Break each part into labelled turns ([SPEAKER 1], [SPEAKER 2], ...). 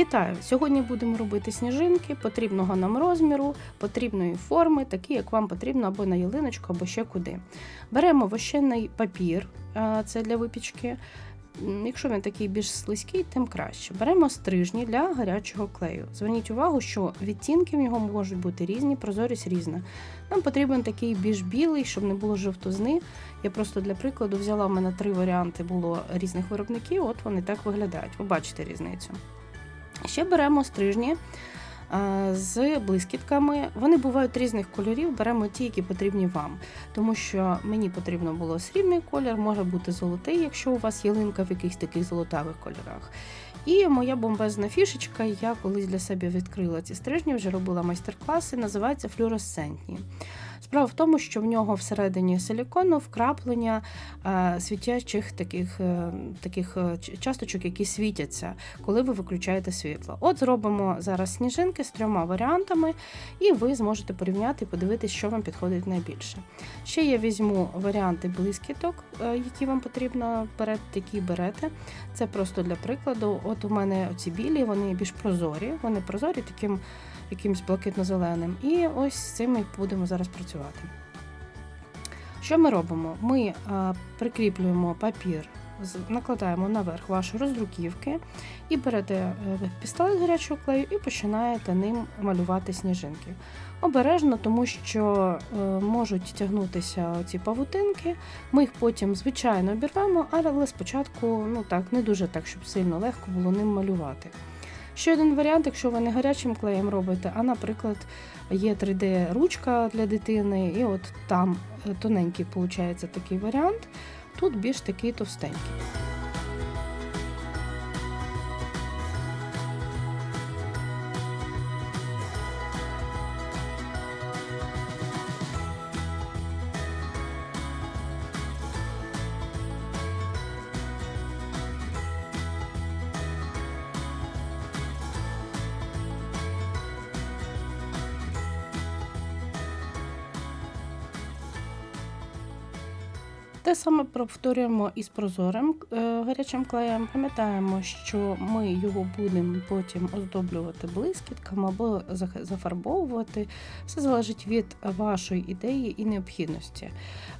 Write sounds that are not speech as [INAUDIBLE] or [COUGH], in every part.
[SPEAKER 1] Вітаю! Сьогодні будемо робити сніжинки потрібного нам розміру, потрібної форми, такі, як вам потрібно або на ялиночку, або ще куди. Беремо вощений папір, е, це для випічки. Якщо він такий більш слизький, тим краще. Беремо стрижні для гарячого клею. Зверніть увагу, що відтінки в нього можуть бути різні, прозорість різна. Нам потрібен такий більш білий, щоб не було жовтозни. Я просто для прикладу взяла в мене три варіанти було різних виробників. От вони так виглядають. Ви бачите різницю. Ще беремо стрижні е, з блискітками. Вони бувають різних кольорів. Беремо ті, які потрібні вам. Тому що мені потрібно було срібний колір, може бути золотий, якщо у вас ялинка в якихось таких золотавих кольорах. І моя бомбезна фішечка, я колись для себе відкрила ці стрижні, вже робила майстер-класи, називається флюоресцентні. Справа в тому, що в нього всередині силікону вкраплення е, світячих таких, е, таких е, часточок, які світяться, коли ви виключаєте світло. От зробимо зараз сніжинки з трьома варіантами, і ви зможете порівняти і подивитися, що вам підходить найбільше. Ще я візьму варіанти блискіток, які вам потрібно берете, такі берете. Це просто для прикладу. От у мене оці білі, вони більш прозорі, вони прозорі таким якимось блакитно-зеленим. І ось з цим ми будемо зараз працювати. Що ми робимо? Ми е, прикріплюємо папір, накладаємо наверх вашої роздруківки і берете е, пістолет гарячого клею і починаєте ним малювати сніжинки. Обережно, тому що е, можуть тягнутися ці павутинки. Ми їх потім, звичайно, обірвемо, але спочатку ну так, не дуже так, щоб сильно легко було ним малювати. Ще один варіант, якщо ви не гарячим клеєм робите, а, наприклад, є 3D-ручка для дитини, і от там е, тоненький виходить такий варіант, тут більш такий товстенький. Те саме повторюємо із прозорим е, гарячим клеєм. Пам'ятаємо, що ми його будемо потім оздоблювати блискітками або зафарбовувати. Все залежить від вашої ідеї і необхідності.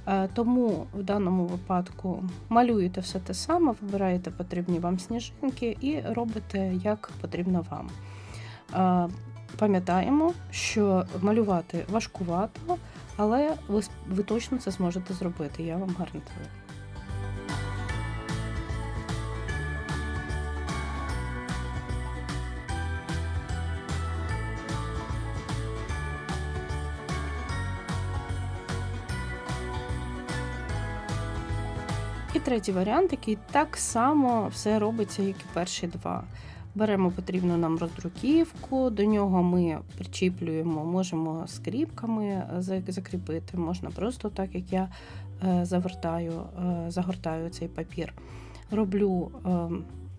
[SPEAKER 1] Е, Тому в даному випадку малюєте все те саме, вибираєте потрібні вам сніжинки і робите як потрібно вам. Е, Пам'ятаємо, що малювати важкувато, але ви, ви точно це зможете зробити, я вам гарантую. І третій варіант, який так само все робиться, як і перші два. Беремо потрібну нам роздруківку, до нього ми причіплюємо, можемо скріпками закріпити, можна просто так, як я е, завертаю, е, загортаю цей папір. Роблю е,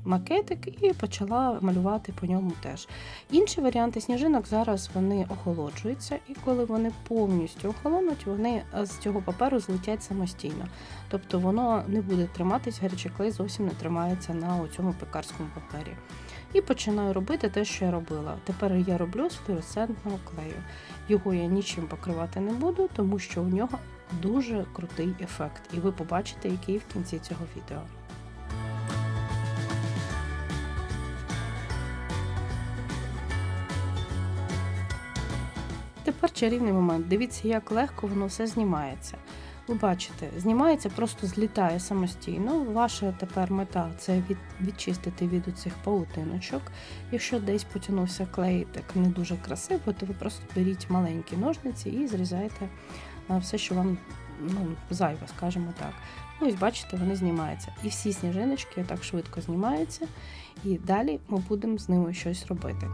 [SPEAKER 1] макетик і почала малювати по ньому теж. Інші варіанти сніжинок зараз вони охолоджуються, і коли вони повністю охолонуть, вони е, з цього паперу злетять самостійно. Тобто воно не буде триматись, гарячий клей зовсім не тримається на цьому пекарському папері. І починаю робити те, що я робила. Тепер я роблю з флуоресцентного клею. Його я нічим покривати не буду, тому що у нього дуже крутий ефект, і ви побачите, який в кінці цього відео. Тепер чарівний момент. Дивіться, як легко воно все знімається. Ви бачите, знімається, просто злітає самостійно. Ваша тепер мета це від, відчистити від оцих паутиночок. Якщо десь потягнувся клей так не дуже красиво, то ви просто беріть маленькі ножниці і зрізаєте а, все, що вам ну, зайве, скажімо так. Ну, ось бачите, вони знімаються. І всі сніжиночки так швидко знімаються. І далі ми будемо з ними щось робити.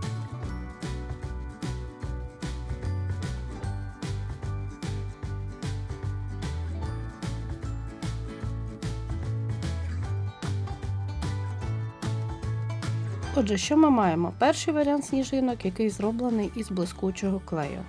[SPEAKER 1] Отже, що ми маємо? Перший варіант сніжинок, який зроблений із блискучого клею.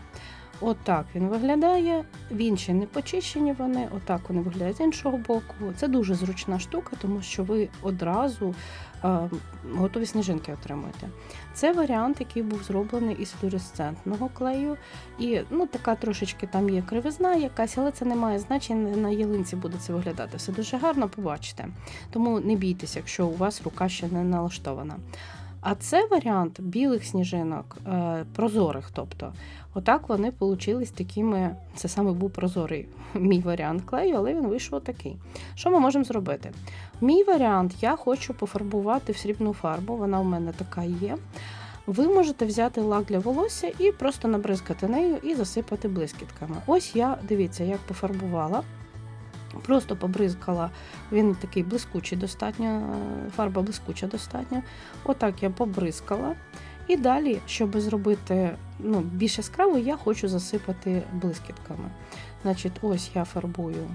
[SPEAKER 1] Отак він виглядає. Він ще не почищені вони, отак вони виглядають з іншого боку. Це дуже зручна штука, тому що ви одразу е, готові сніжинки отримуєте. Це варіант, який був зроблений із флюоресцентного клею. І ну, така трошечки там є кривизна якась, але це не має значення. На ялинці буде це виглядати. Все дуже гарно, побачите. Тому не бійтеся, якщо у вас рука ще не налаштована. А це варіант білих сніжинок, е, прозорих. тобто. Отак вони получились такими. Це саме був прозорий [LAUGHS] мій варіант клею, але він вийшов такий. Що ми можемо зробити? Мій варіант я хочу пофарбувати в срібну фарбу, вона у мене така є. Ви можете взяти лак для волосся і просто набризкати нею і засипати блискітками. Ось я, дивіться, як пофарбувала. Просто побризкала, він такий блискучий достатньо, е, фарба блискуча достатньо. Отак я побризкала. І далі, щоб зробити ну, більш яскраво, я хочу засипати блискітками. Значить, ось я фарбую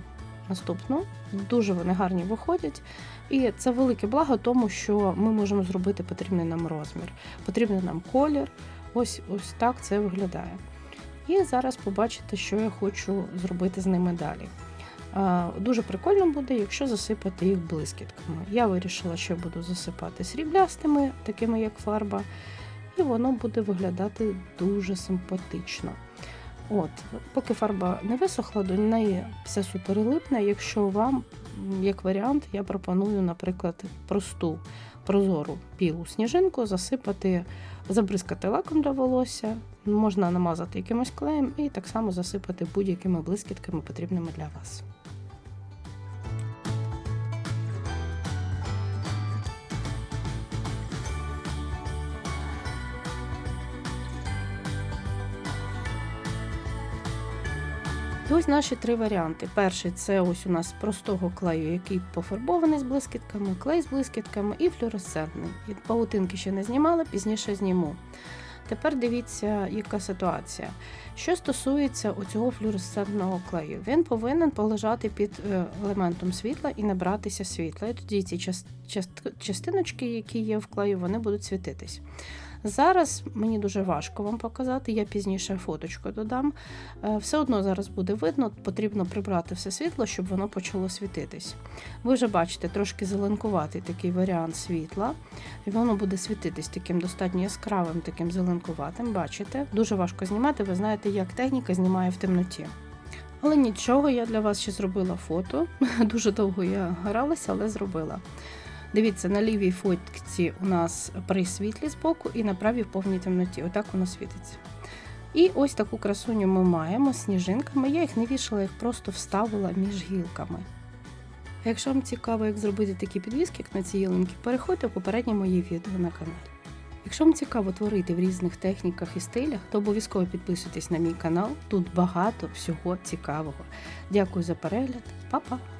[SPEAKER 1] наступну. Дуже вони гарні виходять. І це велике благо, тому що ми можемо зробити потрібний нам розмір, потрібний нам колір. Ось ось так це виглядає. І зараз побачите, що я хочу зробити з ними далі. Дуже прикольно буде, якщо засипати їх блискітками. Я вирішила, що буду засипати сріблястими, такими як фарба, і воно буде виглядати дуже симпатично. От, Поки фарба не висохла, до неї все суперлипне. Якщо вам, як варіант, я пропоную, наприклад, просту прозору білу сніжинку засипати, забризкати лаком для волосся, можна намазати якимось клеєм і так само засипати будь-якими блискітками, потрібними для вас. І ось наші три варіанти. Перший це ось у нас простого клею, який пофарбований з блискітками, клей з блискітками і флюоресцентний. Паутинки ще не знімала, пізніше зніму. Тепер дивіться, яка ситуація. Що стосується оцього флюоресцентного клею, він повинен полежати під е, елементом світла і не братися світла. І тоді ці част- част- частиночки, які є в клею, вони будуть світитись. Зараз мені дуже важко вам показати, я пізніше фоточку додам. Е, Все одно зараз буде видно, потрібно прибрати все світло, щоб воно почало світитись. Ви вже бачите трошки зеленкуватий такий варіант світла, і воно буде світитись таким достатньо яскравим, таким зеленкуватим. Бачите? Дуже важко знімати, ви знаєте, як техніка знімає в темноті. Але нічого, я для вас ще зробила фото. [LAUGHS] Дуже довго я гралася, але зробила. Дивіться, на лівій фотці у нас при світлі збоку і на правій в повній темноті. Отак воно світиться. І ось таку красуню ми маємо з сніжинками. Я їх не вішала, їх просто вставила між гілками. А якщо вам цікаво, як зробити такі підвіски, як на ці ялинки, переходьте в попереднє моє відео на каналі. Якщо вам цікаво творити в різних техніках і стилях, то обов'язково підписуйтесь на мій канал. Тут багато всього цікавого. Дякую за перегляд, Па-па!